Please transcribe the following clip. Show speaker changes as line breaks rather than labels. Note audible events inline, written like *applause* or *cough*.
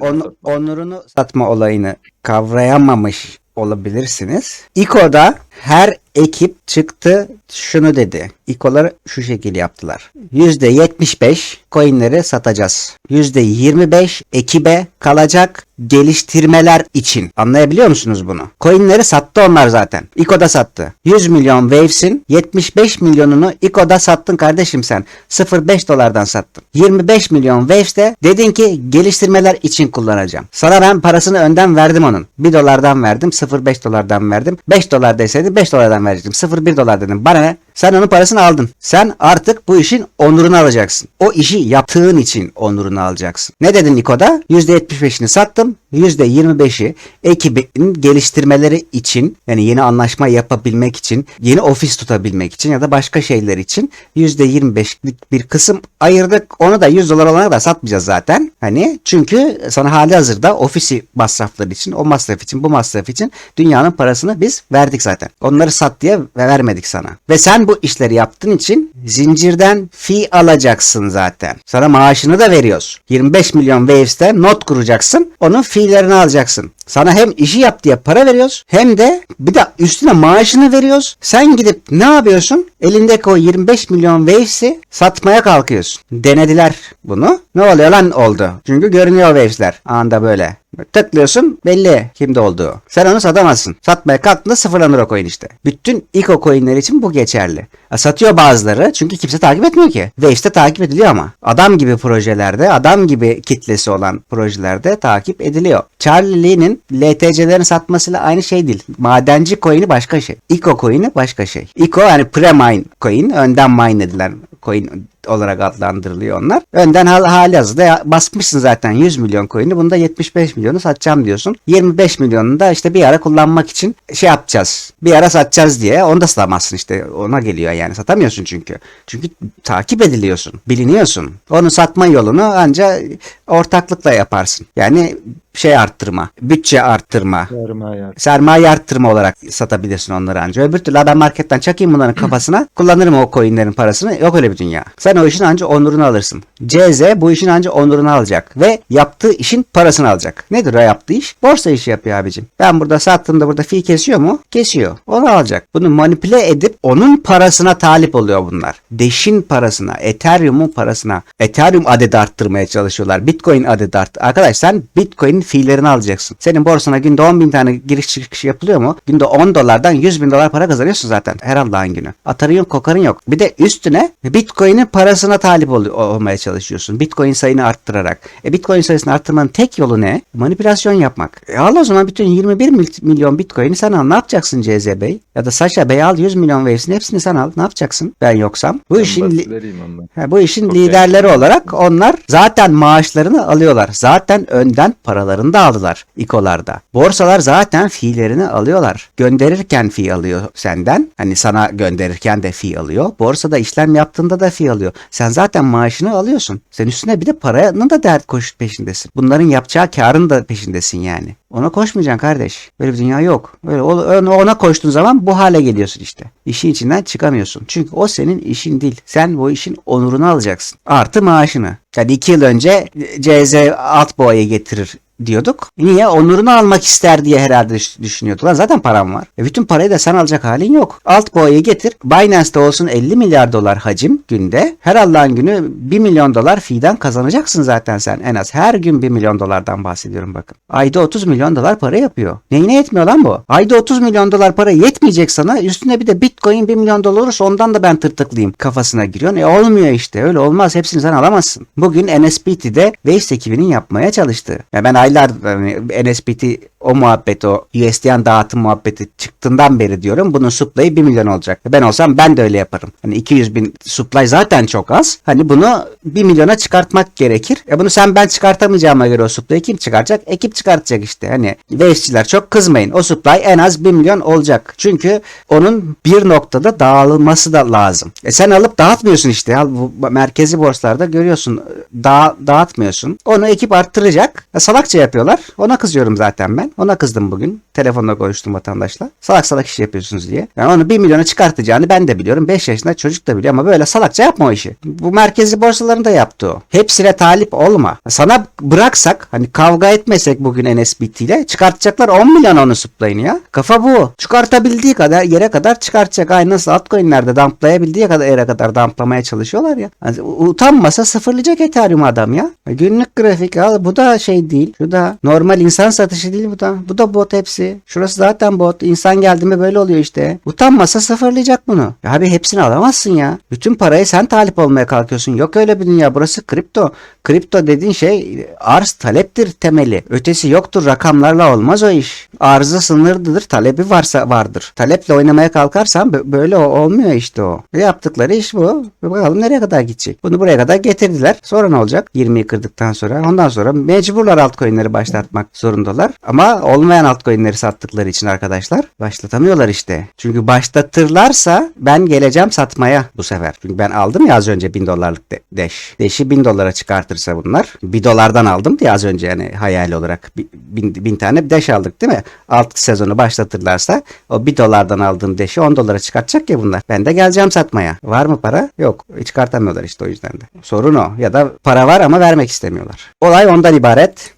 on- onurunu satma olayını kavrayamamış olabilirsiniz. İKO'da her ekip çıktı şunu dedi. İKO'ları şu şekilde yaptılar. %75 coinleri satacağız. %25 ekibe kalacak geliştirmeler için. Anlayabiliyor musunuz bunu? Coinleri sattı onlar zaten. İKO'da sattı. 100 milyon Waves'in 75 milyonunu İKO'da sattın kardeşim sen. 0.5 dolardan sattın. 25 milyon Waves'te dedin ki geliştirmeler için kullanacağım. Sana ben parasını önden verdim onun. 1 dolardan verdim. 0.5 dolardan verdim. 5 dolar deseydi 5 dolardan verecektim. 0.1 dolar dedim. Bana ne? Sen onun parasını aldın. Sen artık bu işin onurunu alacaksın. O işi yaptığın için onurunu alacaksın. Ne dedin Niko'da? %75'ini sattım. %25'i ekibin geliştirmeleri için yani yeni anlaşma yapabilmek için, yeni ofis tutabilmek için ya da başka şeyler için %25'lik bir kısım ayırdık. Onu da 100 dolar olana da satmayacağız zaten. Hani çünkü sana hali hazırda ofisi masrafları için, o masraf için, bu masraf için dünyanın parasını biz verdik zaten. Onları sat diye vermedik sana. Ve sen bu işleri yaptığın için zincirden fee alacaksın zaten. Sana maaşını da veriyoruz. 25 milyon Waves'te not kuracaksın. Onun fee'lerini alacaksın. Sana hem işi yap diye para veriyoruz hem de bir de üstüne maaşını veriyoruz. Sen gidip ne yapıyorsun? Elindeki o 25 milyon Waves'i satmaya kalkıyorsun. Denediler bunu. Ne oluyor lan oldu. Çünkü görünüyor Waves'ler. Anda böyle. Tıklıyorsun belli kimde olduğu. Sen onu satamazsın. Satmaya kalktığında sıfırlanır o coin işte. Bütün Eco coinler için bu geçerli. Ha, Satıyor bazıları çünkü kimse takip etmiyor ki. Waves'te takip ediliyor ama. Adam gibi projelerde, adam gibi kitlesi olan projelerde takip ediliyor. Charlie Lee'nin LTC'lerini satmasıyla aynı şey değil. Madenci coin'i başka şey. Eco coin'i başka şey. Eco yani pre-mine coin, önden mine edilen coin olarak adlandırılıyor onlar. Önden hal, hali hazırda basmışsın zaten 100 milyon coin'i. Bunda 75 milyonu satacağım diyorsun. 25 milyonunu da işte bir ara kullanmak için şey yapacağız. Bir ara satacağız diye. Onu da satamazsın işte. Ona geliyor yani. Satamıyorsun çünkü. Çünkü takip ediliyorsun. Biliniyorsun. Onu satma yolunu ancak ortaklıkla yaparsın. Yani şey arttırma. Bütçe arttırma
Sermaye.
sermaye arttırma olarak satabilirsin onları anca. Öbür türlü ben marketten çakayım bunların kafasına *clears throat* kullanırım o coinlerin parasını. Yok öyle bir dünya. Sen o işin anca onurunu alırsın. CZ bu işin anca onurunu alacak ve yaptığı işin parasını alacak. Nedir o yaptığı iş? Borsa işi yapıyor abicim. Ben burada sattığımda burada fee kesiyor mu? Kesiyor. Onu alacak. Bunu manipüle edip onun parasına talip oluyor bunlar. Deşin parasına, Ethereum'un parasına. Ethereum adedi arttırmaya çalışıyorlar. Bitcoin adedi art. Arkadaş sen Bitcoin'in fiillerini alacaksın. Senin borsana günde 10 bin tane giriş çıkış yapılıyor mu? Günde 10 dolardan 100 bin dolar para kazanıyorsun zaten. Her Allah'ın günü. Atarın yok, kokarın yok. Bir de üstüne Bitcoin'in parasına talip ol- olmaya çalışıyorsun. Bitcoin sayını arttırarak. E Bitcoin sayısını arttırmanın tek yolu ne? Manipülasyon yapmak. E al o zaman bütün 21 mil- milyon Bitcoin'i sen al. Ne yapacaksın CZ Bey? Ya da Sasha Bey al 100 milyon Waves'in hepsini sen al. Ne yapacaksın? Ben yoksam. Bu işin
vereyim ondan.
Ha, bu işin liderleri olarak onlar zaten maaşlarını alıyorlar. Zaten önden paralarını da aldılar İKO'larda. Borsalar zaten fiillerini alıyorlar. Gönderirken fi alıyor senden. Hani sana gönderirken de fi alıyor. Borsada işlem yaptığında da fi alıyor. Sen zaten maaşını alıyorsun. Sen üstüne bir de paranın da dert koş peşindesin. Bunların yapacağı karın da peşindesin yani. Ona koşmayacaksın kardeş. Böyle bir dünya yok. Böyle ona koştuğun zaman bu hale geliyorsun işte. İşin içinden çıkamıyorsun. Çünkü o senin işin değil. Sen bu işin onurunu alacaksın. Artı maaşını. Yani iki yıl önce CZ alt boğayı getirir diyorduk. Niye? Onurunu almak ister diye herhalde düş- düşünüyordu. Lan zaten param var. E bütün parayı da sen alacak halin yok. Alt boğayı getir. Binance'da olsun 50 milyar dolar hacim günde. Her Allah'ın günü 1 milyon dolar fiiden kazanacaksın zaten sen. En az her gün 1 milyon dolardan bahsediyorum bakın. Ayda 30 milyon dolar para yapıyor. Neyine yetmiyor lan bu? Ayda 30 milyon dolar para yetmeyecek sana. Üstüne bir de bitcoin 1 milyon dolar olursa ondan da ben tırtıklayayım kafasına giriyorsun. E olmuyor işte. Öyle olmaz. Hepsini sen alamazsın. Bugün NSPT'de Waves ekibinin yapmaya çalıştığı. Ya ben hani NSPT o muhabbet o USDN dağıtım muhabbeti çıktığından beri diyorum bunun supply'ı 1 milyon olacak. Ben olsam ben de öyle yaparım. Hani 200 bin supply zaten çok az. Hani bunu 1 milyona çıkartmak gerekir. E bunu sen ben çıkartamayacağıma göre o supply'ı kim çıkaracak? Ekip çıkartacak işte. Hani Waves'çiler çok kızmayın. O supply en az 1 milyon olacak. Çünkü onun bir noktada dağılması da lazım. E sen alıp dağıtmıyorsun işte. Al bu merkezi borsalarda görüyorsun. Dağ, dağıtmıyorsun. Onu ekip arttıracak. E salakça salakça yapıyorlar. Ona kızıyorum zaten ben. Ona kızdım bugün. Telefonla konuştum vatandaşla. Salak salak iş yapıyorsunuz diye. Yani onu 1 milyona çıkartacağını ben de biliyorum. 5 yaşında çocuk da biliyor ama böyle salakça yapma o işi. Bu merkezi borsaların da yaptı o. Hepsine talip olma. Sana bıraksak hani kavga etmesek bugün NSBT ile çıkartacaklar 10 milyon onu supply'ını ya. Kafa bu. Çıkartabildiği kadar yere kadar çıkartacak. Aynı nasıl altcoin'lerde dumplayabildiği kadar yere kadar dumplamaya çalışıyorlar ya. Yani utanmasa sıfırlayacak Ethereum adam ya. Günlük grafik al bu da şey değil. Şu da normal insan satışı değil bu da. Bu da bot hepsi. Şurası zaten bot. İnsan geldi mi böyle oluyor işte. Utanmasa sıfırlayacak bunu. Ya abi hepsini alamazsın ya. Bütün parayı sen talip olmaya kalkıyorsun. Yok öyle bir dünya. Burası kripto. Kripto dediğin şey arz taleptir temeli. Ötesi yoktur. Rakamlarla olmaz o iş. Arzı sınırlıdır. Talebi varsa vardır. Taleple oynamaya kalkarsan bö- böyle olmuyor işte o. Ve Yaptıkları iş bu. Bakalım nereye kadar gidecek. Bunu buraya kadar getirdiler. Sonra ne olacak? 20'yi kırdıktan sonra. Ondan sonra mecburlar altcoin'leri başlatmak zorundalar. Ama olmayan altcoin'leri sattıkları için arkadaşlar başlatamıyorlar işte. Çünkü başlatırlarsa ben geleceğim satmaya bu sefer. Çünkü ben aldım ya az önce 1000 dolarlık de- Dash. Dash'i 1000 dolara çıkartırsa bunlar. 1 dolardan aldım diye az önce yani hayal olarak. 1000 bin tane Dash aldık değil mi? Alt sezonu başlatırlarsa o 1 dolardan aldığım Dash'i 10 dolara çıkartacak ya bunlar. Ben de geleceğim satmaya. Var mı para? Yok. Çıkartamıyorlar işte o yüzden de. Sorun o. Ya da para var ama vermek istemiyorlar. Olay ondan ibaret.